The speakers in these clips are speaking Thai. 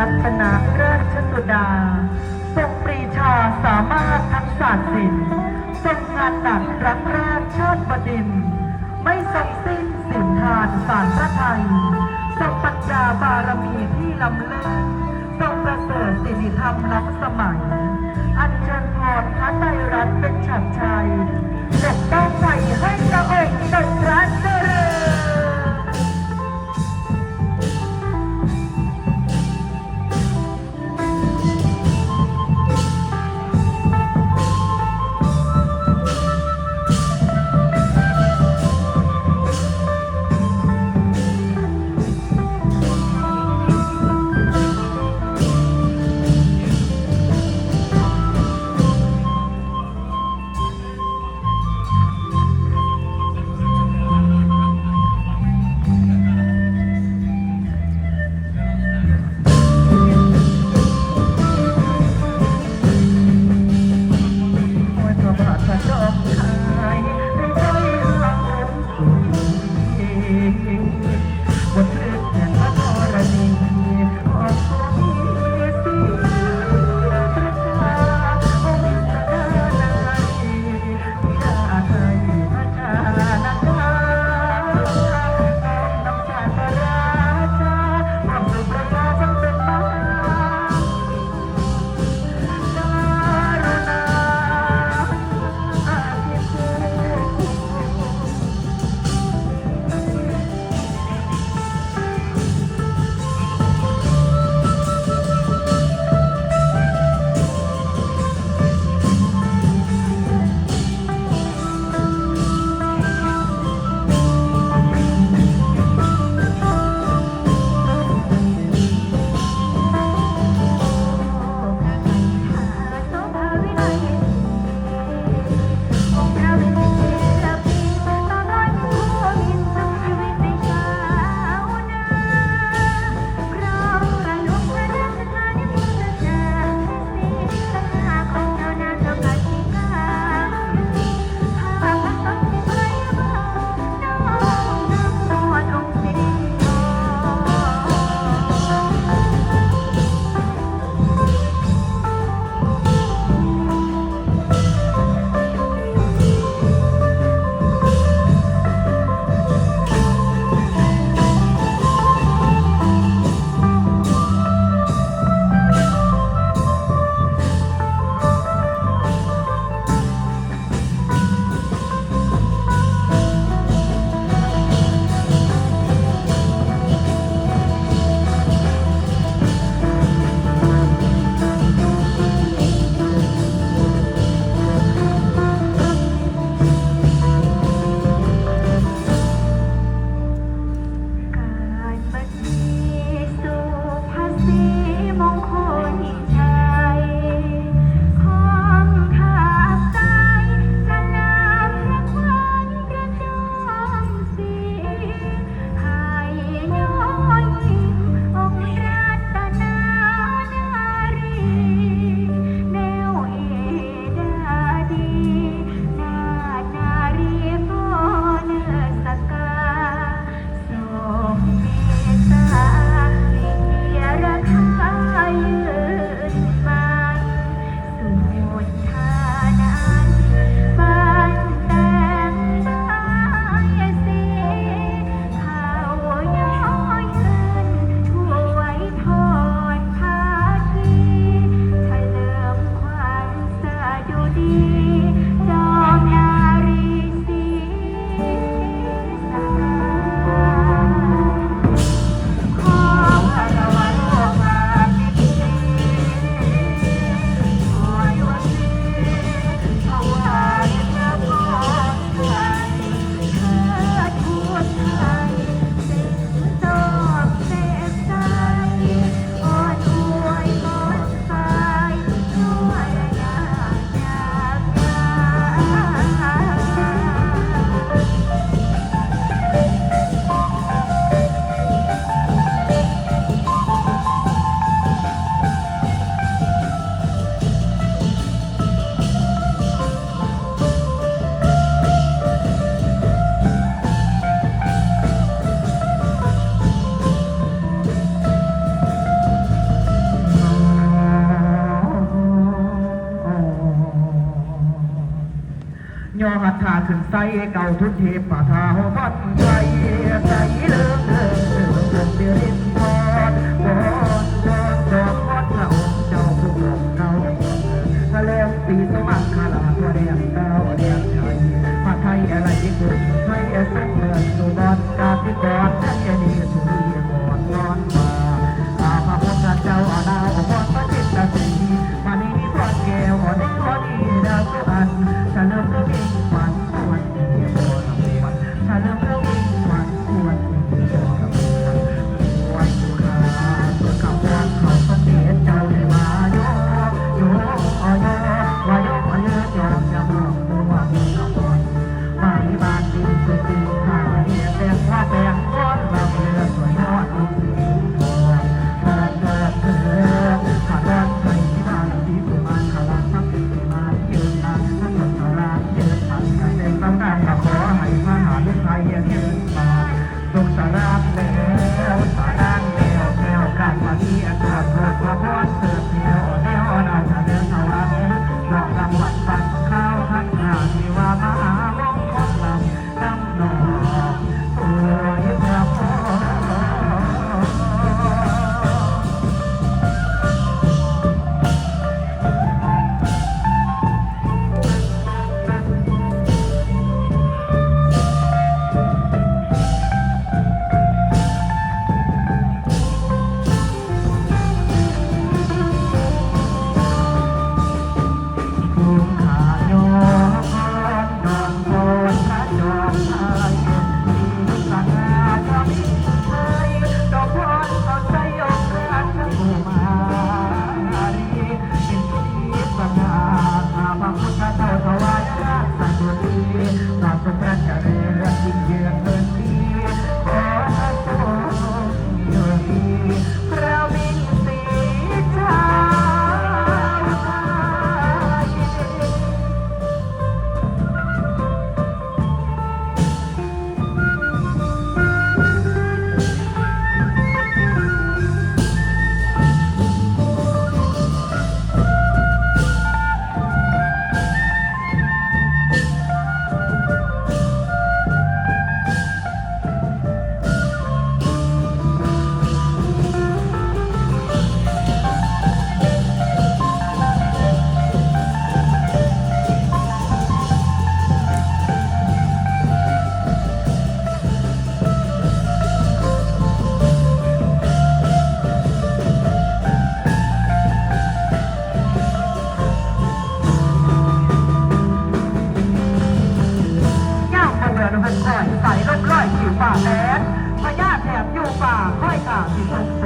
รัตนราชสุดา ทรงปรีชาสามารถทั้งศาสตร์ศิลป์ทรงงานหนักรักราชชาติบดิน ไม่ทรงสิ้นสินทานสารพระไทย ทรงปัญญาบารมีที่ล้ำเลิศทรงประเสริฐสิริธรรมล้ำสมัย อัญเชิญพรพระไตรรัตน์เป็นฉัตรชัยปกป้องไว้ให้พระองค์ทรงรัตเจริญ ยอหัตถาถึงไซเก่าทุกเทปปาทาหอบันไซใจเลิกเลิกเลิกเดือด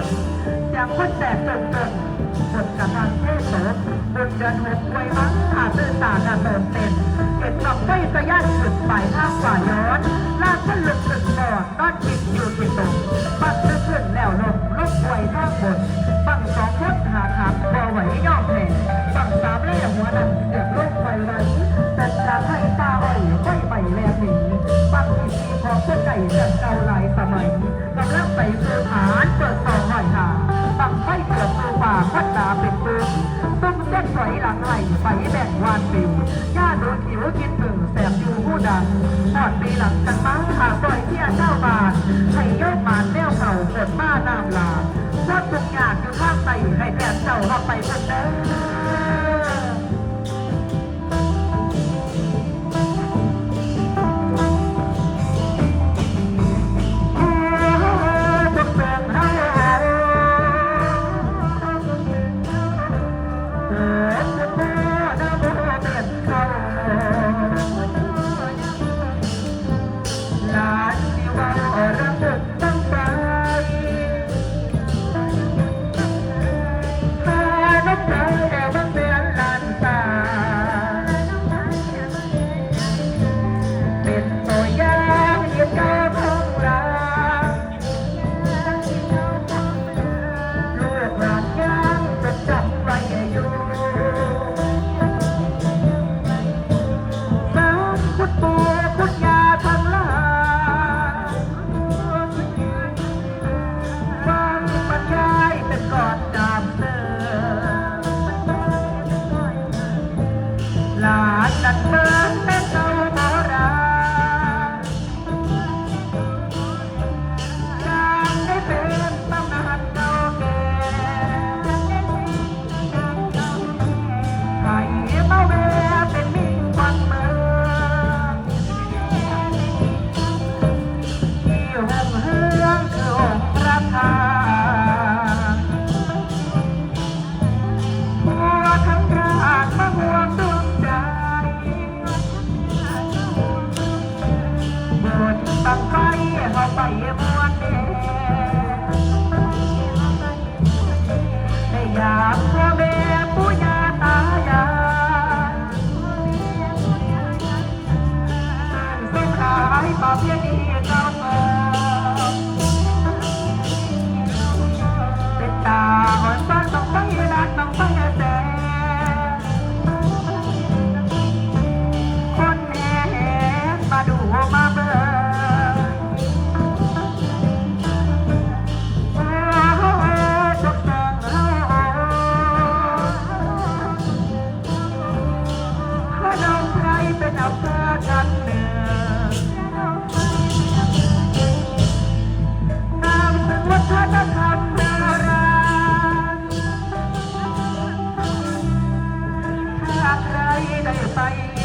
นึ่งยังพัดแต่เติมเติมบนกำลังเทโสบนยันหกไว้มั้งขาดเตือนตากระเติมเต็มเก็บกลับไปสะยัดสุดปลายท่าฝ่ายอย Thank you. 三月八日